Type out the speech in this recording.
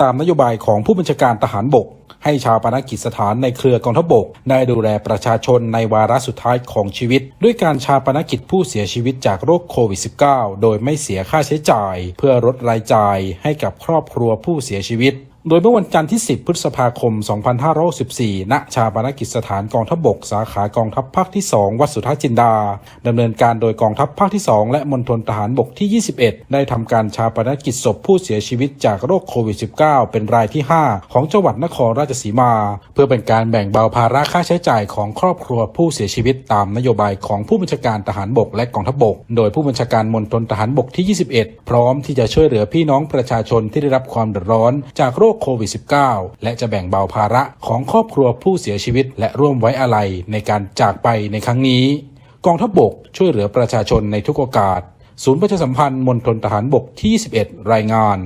ตามนโยบายของผู้บัญชาการทหารบก ให้ชาวปนกิจสถานในเครือกองทัพบก ได้ดูแลประชาชนในวาระสุดท้ายของชีวิต ด้วยการชาปนกิจผู้เสียชีวิตจากโรคโควิด -19 โดยไม่เสียค่าใช้จ่าย เพื่อลดรายจ่ายให้กับครอบครัวผู้เสียชีวิต โดยเมื่อวันจันทร์ที่ 10 พฤษภาคม 2564ณ ชาปนกิจสถานกองทัพบกสาขากองทัพภาคที่ 2 วัดสุทัศน์จินดา ดำเนินการโดยกองทัพภาคที่ 2 และมณฑลทหารบกที่ 21 ได้ทำการชาปนกิจศพผู้เสียชีวิตจากโรคโควิด -19 เป็นรายที่ 5 ของจังหวัดนครราชสีมา เพื่อเป็นการแบ่งเบาภาระค่าใช้จ่ายของครอบครัวผู้เสียชีวิตตามนโยบายของผู้บัญชาการทหารบกและกองทัพบกโดยผู้บัญชาการมณฑลทหารบกที่ 21 พร้อมที่จะช่วยเหลือพี่น้องประชาชนที่ได้รับความเดือดร้อนจากโรคโควิด -19 และจะแบ่งเบาภาระของครอบครัวผู้เสียชีวิต และร่วมไว้อาลัยในการจากไปในครั้งนี้ กองทัพบกช่วยเหลือประชาชนในทุกโอกาส ศูนย์ประชาสัมพันธ์มณฑลทหารบกที่ 21 รายงาน